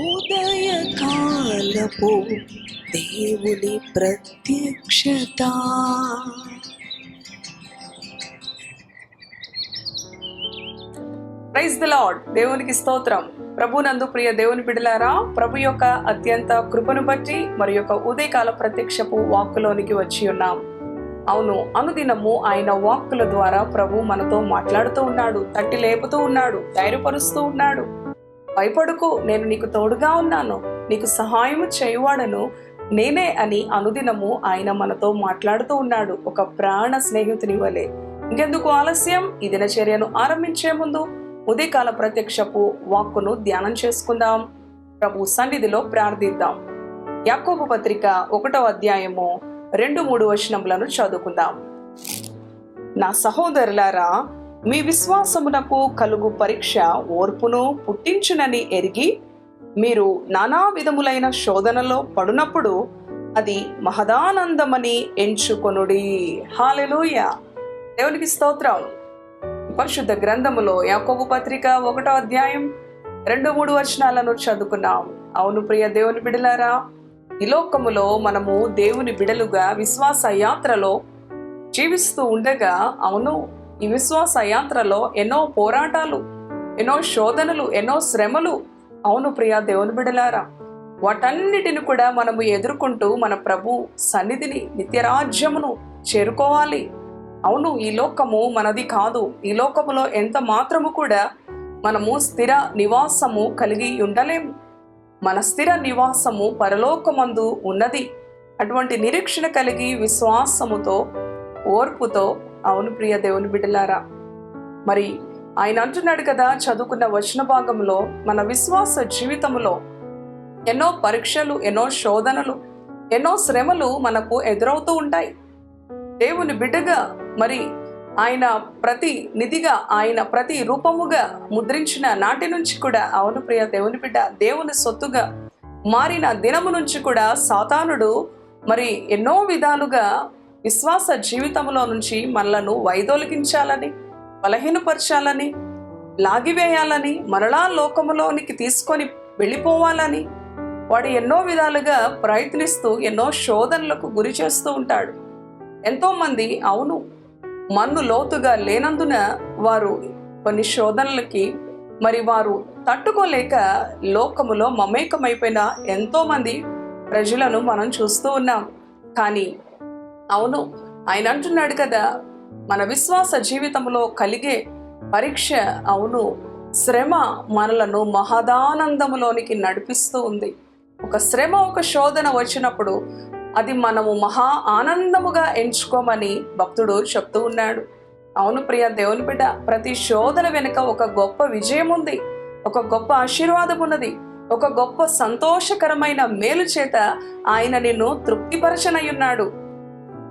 ఉదయకాలపు దేవుని ప్రత్యక్షత. ప్రైజ్ ద లాడ్ దేవునికి స్తోత్రం. ప్రభునందు ప్రియ దేవుని బిడలారా ప్రభు యొక్క అత్యంత కృపను బట్టి మరి యొక్క ఉదయకాల ప్రత్యక్షపు వాక్కులోనికి వచ్చి ఉన్నాం. అవును అనుదినము ఆయన వాక్కుల ద్వారా ప్రభు మనతో మాట్లాడుతూ ఉన్నాడు తట్టి లేపుతూ ఉన్నాడు ధైర్యపరుస్తూ ఉన్నాడు. భయపడుకు నేను నీకు తోడుగా ఉన్నాను నీకు సహాయము చేయువాడను నేనే అని అనుదినము ఆయన మనతో మాట్లాడుతూ ఉన్నాడు ఒక ప్రాణ స్నేహితుని వలె. ఇంకెందుకు ఆలస్యం? ఈ దినచర్యను ఆరంభించే ముందు ఉదయకాల ప్రత్యక్షపు వాక్కును ధ్యానం చేసుకుందాం. ప్రభు సన్నిధిలో ప్రార్థిద్దాం. యాకోబు పత్రిక ఒకటో అధ్యాయము రెండు మూడు వచనములను చదువుకుందాం. నా సహోదరులారా మీ విశ్వాసమునకు కలుగు పరీక్ష ఓర్పును పుట్టించునని ఎరిగి మీరు నానా విధములైన శోధనలో పడునప్పుడు అది మహదానందమని ఎంచుకొనుడి. హాలెలూయ దేవునికి స్తోత్రం. పరిశుద్ధ గ్రంథములో యాకోబు పత్రిక ఒకటో అధ్యాయం రెండు మూడు వచనాలను చదువుకున్నాం. అవును ప్రియ దేవుని బిడలారా ఈ లోకములో మనము దేవుని బిడలుగా విశ్వాస యాత్రలో జీవిస్తూ ఉండగా అవును ఈ విశ్వాస యాత్రలో ఎన్నో పోరాటాలు ఎన్నో శోధనలు ఎన్నో శ్రమలు. అవును ప్రియ దేవుని బిడలారా వాటన్నిటిని కూడా మనము ఎదుర్కొంటూ మన ప్రభు సన్నిధిని నిత్యరాజ్యమును చేరుకోవాలి. అవును ఈ లోకము మనది కాదు. ఈ లోకములో ఎంత మాత్రము కూడా మనము స్థిర నివాసము కలిగి ఉండలేము. మన స్థిర నివాసము పరలోకమందు ఉన్నది. అటువంటి నిరీక్షణ కలిగి విశ్వాసముతో ఓర్పుతో అవును ప్రియ దేవుని బిడ్డలారా. మరి ఆయన అంటున్నాడు కదా చదువుకున్న వచన భాగంలో మన విశ్వాస జీవితంలో ఎన్నో పరీక్షలు ఎన్నో శోధనలు ఎన్నో శ్రమలు మనకు ఎదురవుతూ ఉంటాయి. దేవుని బిడ్డగా మరి ఆయన ప్రతి నిధిగా ఆయన ప్రతి రూపముగా ముద్రించిన నాటి నుంచి కూడా అవును ప్రియ దేవుని బిడ్డ దేవుని సొత్తుగా మారిన దినము నుంచి కూడా సాతానుడు మరి ఎన్నో విధాలుగా విశ్వాస జీవితంలో నుంచి మనలను వైదొలిగించాలని బలహీనపరచాలని లాగివేయాలని మరలా లోకములోనికి తీసుకొని వెళ్ళిపోవాలని వాడు ఎన్నో విధాలుగా ప్రయత్నిస్తూ ఎన్నో శోధనలకు గురి చేస్తూ ఉంటాడు. ఎంతోమంది అవును మన్ను లోతుగా లేనందున వారు కొన్ని శోధనలకి మరి వారు తట్టుకోలేక లోకములో మమేకమైపోయిన ఎంతోమంది ప్రజలను మనం చూస్తూ ఉన్నాం. కానీ అవును. ఆయన అంటున్నాడు కదా మన విశ్వాస జీవితంలో కలిగే పరీక్ష అవును. శ్రమ మనలను మహదానందములోనికి నడిపిస్తూ ఉంది. ఒక శ్రమ ఒక శోధన వచ్చినప్పుడు అది మనము మహా ఆనందముగా ఎంచుకోమని భక్తుడు చెప్తూ ఉన్నాడు. అవును ప్రియ దేవుని బిడ్డ ప్రతి శోధన వెనుక ఒక గొప్ప విజయం ఉంది. ఒక గొప్ప ఆశీర్వాదం ఉన్నది. ఒక గొప్ప సంతోషకరమైన మేలు చేత ఆయన నిన్ను తృప్తిపరచనయ్యున్నాడు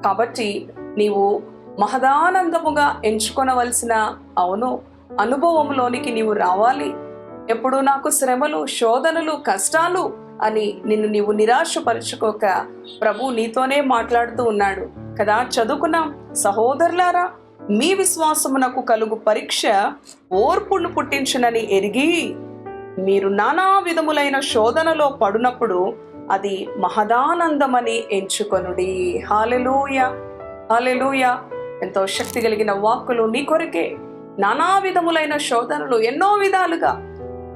కాబట్టి నీవు మహదానందముగా ఎంచుకొనవలసిన అవును అనుభవంలోనికి నీవు రావాలి. ఎప్పుడు నాకు శ్రమలు శోధనలు కష్టాలు అని నిన్ను నీవు నిరాశపరుచుకోక ప్రభు నీతోనే మాట్లాడుతూ ఉన్నాడు. కదా చదువుకున్నాం? సహోదరులారా మీ విశ్వాసమునకు కలుగు పరీక్ష ఓర్పును పుట్టించునని ఎరిగి మీరు నానా విధములైన శోధనలో పడునప్పుడు అది మహదానందమని ఎంచుకొనుడి. హాలెలూయ హాలెలూయ ఎంతో శక్తి కలిగిన వాక్కులు నీ కొరకే. నానా విధములైన శోధనలు ఎన్నో విధాలుగా.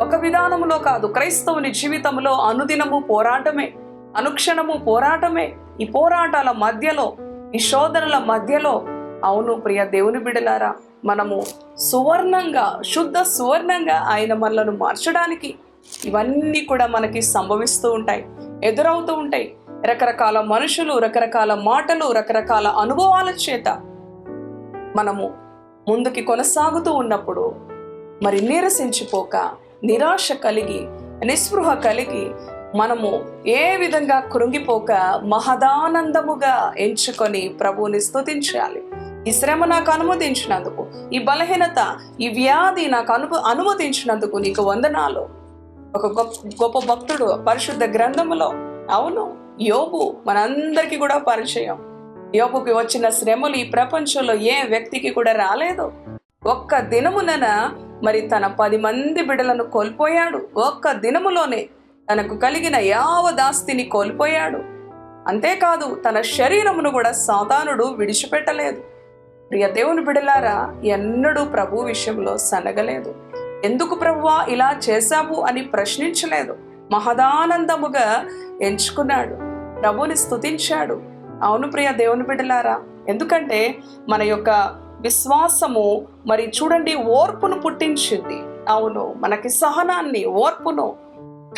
ఒక విధానములో కాదు క్రైస్తవుని జీవితంలో అనుదినము పోరాటమే. అనుక్షణము పోరాటమే. ఈ పోరాటాల మధ్యలో ఈ శోధనల మధ్యలో. అవును ప్రియ దేవుని బిడలారా మనము సువర్ణంగా శుద్ధ సువర్ణంగా ఆయన మనలను మార్చడానికి ఇవన్నీ కూడా మనకి సంభవిస్తూ ఉంటాయి. ఎదురవుతూ ఉంటాయి. రకరకాల మనుషులు రకరకాల మాటలు రకరకాల అనుభవాల చేత మనము ముందుకి కొనసాగుతూ ఉన్నప్పుడు మరి నీరసించిపోక నిరాశ కలిగి నిస్పృహ కలిగి మనము ఏ విధంగా కృంగిపోక మహదానందముగా ఎంచుకొని ప్రభువుని స్థుతించాలి ఈ శ్రమ నాకు అనుమతించినందుకు ఈ బలహీనత ఈ వ్యాధి నాకు అను అనుమతించినందుకు నీకు వందనాలు. ఒక గొప్ప గొప్ప భక్తుడు పరిశుద్ధ గ్రంథములో. అవును యోబు మనందరికీ కూడా పరిచయం. యోబుకి వచ్చిన శ్రమలు ఈ ప్రపంచంలో ఏ వ్యక్తికి కూడా రాలేదు. ఒక్క దినమునన మరి తన పది మంది బిడలను కోల్పోయాడు. ఒక్క దినములోనే తనకు కలిగిన యావదాస్తిని కోల్పోయాడు. అంతేకాదు తన శరీరమును కూడా సాతానుడు విడిచిపెట్టలేదు. ప్రియ దేవుని బిడలారా ఎన్నడూ ప్రభు విషయంలో సనగలేదు. ఎందుకు ప్రభువా ఇలా చేశావు అని ప్రశ్నించలేదు. మహదానందముగా ఎంచుకున్నాడు. ప్రభుని స్తుతించాడు. అవును ప్రియ దేవుని బిడ్డలారా ఎందుకంటే మన యొక్క విశ్వాసము మరి చూడండి ఓర్పును పుట్టించింది. అవును మనకి సహనాన్ని ఓర్పును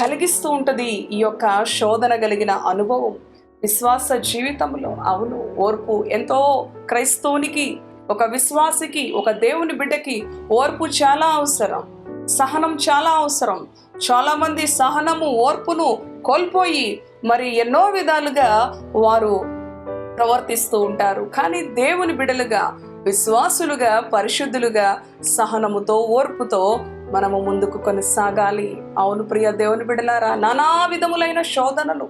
కలిగిస్తూ ఉంటుంది ఈ యొక్క శోధన కలిగిన అనుభవం. విశ్వాస జీవితంలో అవును ఓర్పు ఎంతో క్రైస్తవునికి ఒక విశ్వాసికి ఒక దేవుని బిడ్డకి ఓర్పు చాలా అవసరం. సహనం చాలా అవసరం. చాలామంది సహనము ఓర్పును కోల్పోయి మరి ఎన్నో విధాలుగా వారు ప్రవర్తిస్తూ ఉంటారు. కానీ దేవుని బిడలుగా విశ్వాసులుగా పరిశుద్ధులుగా సహనముతో ఓర్పుతో మనము ముందుకు కొనసాగాలి. అవును ప్రియ దేవుని బిడలారా నానా విధములైన శోధనలు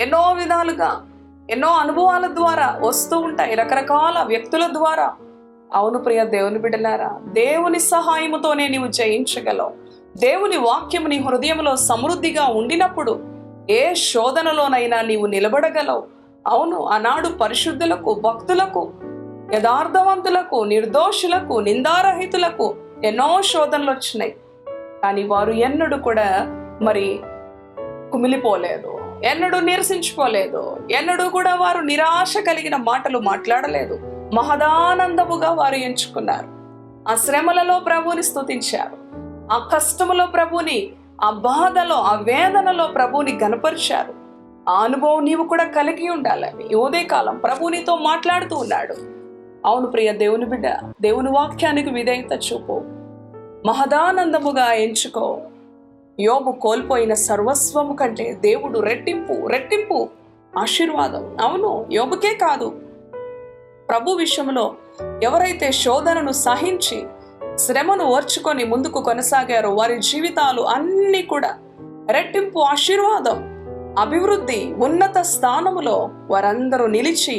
ఎన్నో విధాలుగా ఎన్నో అనుభవాల ద్వారా వస్తూ ఉంటాయి. రకరకాల వ్యక్తుల ద్వారా అవును ప్రియ దేవుని బిడ్డలారా దేవుని సహాయముతోనే నీవు జయించగలవు. దేవుని వాక్యము నీ హృదయంలో సమృద్ధిగా ఉండినప్పుడు ఏ శోధనలోనైనా నీవు నిలబడగలవు. అవును ఆనాడు పరిశుద్ధులకు భక్తులకు యథార్థవంతులకు నిర్దోషులకు నిందారహితులకు ఎన్నో శోధనలు వచ్చినాయి. కానీ వారు ఎన్నడూ కూడా మరి కుమిలిపోలేదు ఎన్నడూ నిరసించుకోలేదు ఎన్నడూ కూడా వారు నిరాశ కలిగిన మాటలు మాట్లాడలేదు. మహదానందముగా వారు ఎంచుకున్నారు. ఆ శ్రమలలో ప్రభువుని స్తుతించారు. ఆ కష్టములో ప్రభుని ఆ బాధలో ఆ వేదనలో ప్రభుని గనపరిచారు ఆ అనుభవం నీవు కూడా కలిగి ఉండాలని యోదే ఉదయకాలం ప్రభు నీతో మాట్లాడుతూ ఉన్నాడు. అవును ప్రియ దేవుని బిడ్డ దేవుని వాక్యానికి విధేయత చూపు. మహదానందముగా ఎంచుకో. యోబు కోల్పోయిన సర్వస్వము కంటే దేవుడు రెట్టింపు రెట్టింపు ఆశీర్వాదం. అవును యోబుకే కాదు. ప్రభు విషయంలో ఎవరైతే శోధనను సహించి శ్రమను ఓర్చుకొని ముందుకు కొనసాగారో వారి జీవితాలు అన్నీ కూడా రెట్టింపు ఆశీర్వాదం అభివృద్ధి ఉన్నత స్థానములో వారందరూ నిలిచి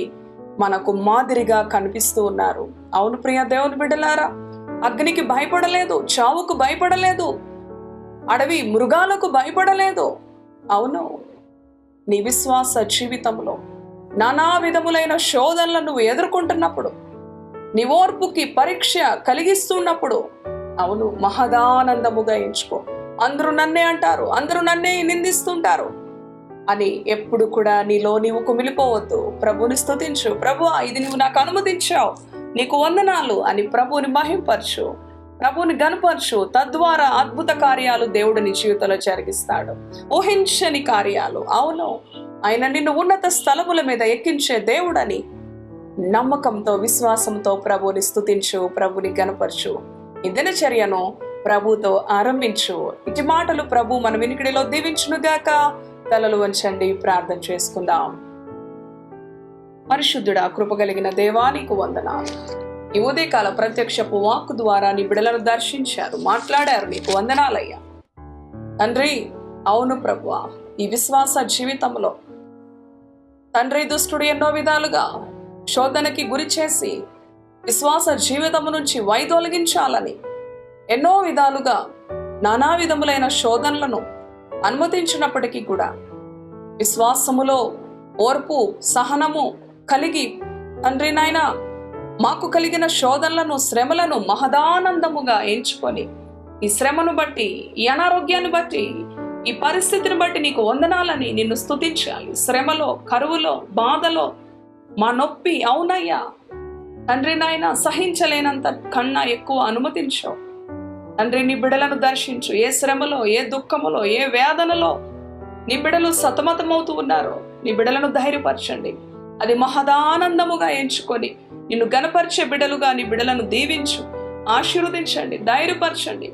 మనకు మాదిరిగా కనిపిస్తూ ఉన్నారు. అవును ప్రియ దేవుని బిడ్డలారా అగ్నికి భయపడలేదు చావుకు భయపడలేదు అడవి మృగాలకు భయపడలేదు. అవును నీ విశ్వాస జీవితంలో నానా విధములైన శోధనలను నువ్వు ఎదుర్కొంటున్నప్పుడు నీ ఓర్పుకి పరీక్ష కలిగిస్తున్నప్పుడు అవును మహదానందముగా ఎంచుకో. అందరూ నన్నే అంటారు అందరూ నన్నే నిందిస్తుంటారు అని ఎప్పుడు కూడా నీలో నీవు కుమిలిపోవద్దు. ప్రభుని స్థుతించు ప్రభు ఇది నువ్వు నాకు అనుమతించావు. నీకు వందనాలు అని ప్రభుని మహింపరచు. ప్రభుని గనపరచు తద్వారా అద్భుత కార్యాలు దేవుడు నీ జీవితంలో జరిగిస్తాడు. ఊహించని కార్యాలు. అవును. ఆయన నిన్ను ఉన్నత స్థలముల మీద ఎక్కించే దేవుడని. నమ్మకంతో విశ్వాసంతో ప్రభుని స్థుతించు ప్రభుని గనపరచు ఈ దినచర్యను ప్రభుతో ఆరంభించు. ఇటు మాటలు ప్రభు మన వినికిడిలో దీవించునుగాక తలలు వంచండి ప్రార్థన చేసుకుందాం. పరిశుద్ధుడా కృపగలిగిన దేవానికి వందనాలు. ఈ ఉదయకాల ప్రత్యక్షపు వాక్కు ద్వారా నీ బిడలను దర్శించారు మాట్లాడారు నీకు వందనాలయ్యా. తండ్రి అవును ప్రభువా. ఈ విశ్వాస జీవితంలో తండ్రి దుష్టుడు ఎన్నో విధాలుగా శోధనకి గురి చేసి విశ్వాస జీవితము నుంచి వైదొలగించాలని ఎన్నో విధాలుగా నానా విధములైన శోధనలను అనుమతించినప్పటికీ కూడా విశ్వాసములో ఓర్పు సహనము కలిగి తండ్రి నాయన మాకు కలిగిన శోధనలను శ్రమలను మహదానందముగా ఎంచుకొని ఈ శ్రమను బట్టి ఈ అనారోగ్యాన్ని బట్టి ఈ పరిస్థితిని బట్టి నీకు వందనాలని నిన్ను స్థుతించాలి శ్రమలో కరువులో బాధలో మా నొప్పి అవునయ్యా. తండ్రి నాయన సహించలేనంత కన్నా ఎక్కువ అనుమతించావు. తండ్రి నీ బిడలను దర్శించు. ఏ శ్రమలో ఏ దుఃఖములో ఏ వేదనలో నీ బిడలు సతమతమవుతూ ఉన్నారో నీ బిడలను ధైర్యపరచండి. అది మహదానందముగా ఎంచుకొని నిన్ను గనపరిచే బిడలుగా నీ బిడలను దీవించు. ఆశీర్వదించండి ధైర్యపరచండి.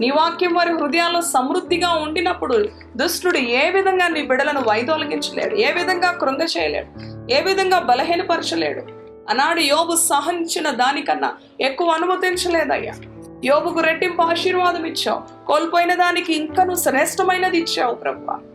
నీ వాక్యం వారి హృదయాల్లో సమృద్ధిగా ఉండినప్పుడు దుష్టుడు ఏ విధంగా నీ బిడలను వైదొలగించలేడు ఏ విధంగా కృంగ చేయలేడు ఏ విధంగా బలహీనపరచలేడు. ఆనాడు యోబు సహించిన దానికన్నా ఎక్కువ అనుమతించలేదయ్యా. యోబుకు రెట్టింపు ఆశీర్వాదం ఇచ్చావు కోల్పోయిన దానికి ఇంకను శ్రేష్టమైనది ఇచ్చావు ప్రభు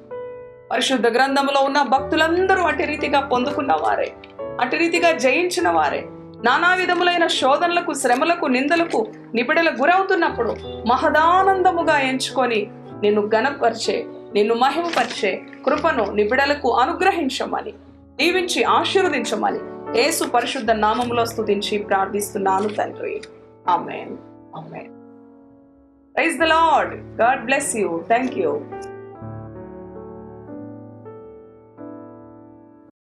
పరిశుద్ధ గ్రంథంలో ఉన్న భక్తులందరూ అటు రీతిగా పొందుకున్న వారే అటు రీతిగా జయించిన వారే. నానా విధములైన శోధనలకు శ్రమలకు నిందలకు నిబిడల గురవుతున్నప్పుడు మహదానందముగా ఎంచుకొని నిన్ను ఘనపరిచే నిన్ను మహిమపరిచే కృపను నిబిడలకు అనుగ్రహించమని దీవించి ఆశీర్వదించమని యేసు పరిశుద్ధ నామములో స్తుతించి ప్రార్థిస్తున్నాను తండ్రి. Amen. Amen. Praise the Lord. God bless you. Thank you